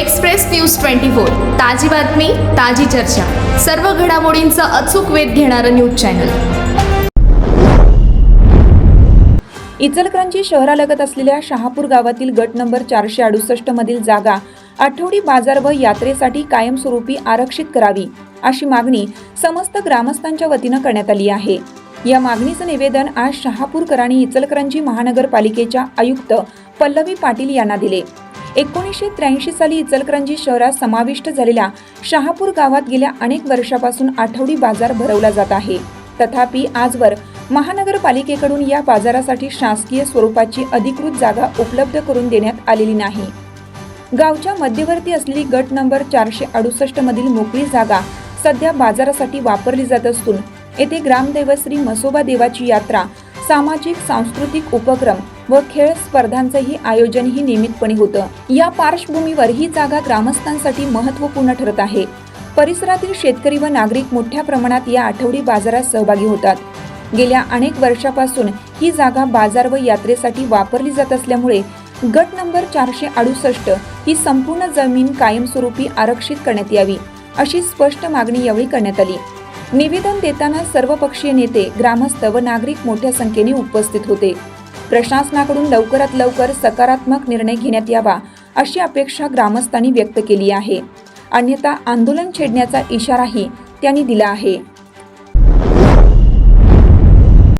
Express news twenty four. ताजी बातमी ताजी चर्चा. सर्व घडामोडींचा अचूक वेध घेणारं न्यूज चॅनल. इचलकरंजी शहरालगत असलेल्या शहापूर गावातील गट नंबर चारशे अडुसष्ट मधील जागा आठवडी बाजार व यात्रेसाठी कायमस्वरूपी आरक्षित करावी अशी मागणी समस्त ग्रामस्थांच्या वतीनं करण्यात आली आहे. या मागणीचं निवेदन आज शहापूरकरांनी इचलकरंजी महानगरपालिकेच्या आयुक्त पल्लवी पाटील यांना दिले. एकोणीसशे त्र्याऐंशी साली इचलकरंजी शहरात समाविष्ट झालेल्या शहापूर गावात गेल्या अनेक वर्षापासून आठवडी बाजार भरवला जात आहे. तथापि आजवर महानगरपालिकेकडून या बाजारासाठी शासकीय स्वरूपाची अधिकृत जागा उपलब्ध करून देण्यात आलेली नाही. गावच्या मध्यवर्ती असलेली गट नंबर चारशे अडुसष्ट मधील मोकळी जागा सध्या बाजारासाठी वापरली जात असून येथे ग्रामदैवत श्री मसोबा देवाची यात्रा सामाजिक सांस्कृतिक उपक्रम व खेळ स्पर्धांचंही आयोजनही नियमितपणे होतं. या पार्श्वभूमीवर ही जागा ग्रामस्थांसाठी महत्त्वपूर्ण ठरत आहे. परिसरातील शेतकरी व नागरिक मोठ्या प्रमाणात या आठवडी बाजारात सहभागी होतात. गेल्या अनेक वर्षापासून ही जागा बाजार व यात्रेसाठी वापरली जात असल्यामुळे गट नंबर चारशे अडुसष्ट ही संपूर्ण जमीन कायमस्वरूपी आरक्षित करण्यात यावी अशी स्पष्ट मागणी यावेळी करण्यात आली. निवेदन देताना सर्वपक्षीय नेते ग्रामस्थ व नागरिक मोठ्या संख्येने उपस्थित होते. प्रशासनाकडून लवकरात लवकर सकारात्मक निर्णय घेण्यात यावा अशी अपेक्षा ग्रामस्थांनी व्यक्त केली आहे. अन्यथा आंदोलन छेडण्याचा इशाराही त्यांनी दिला आहे.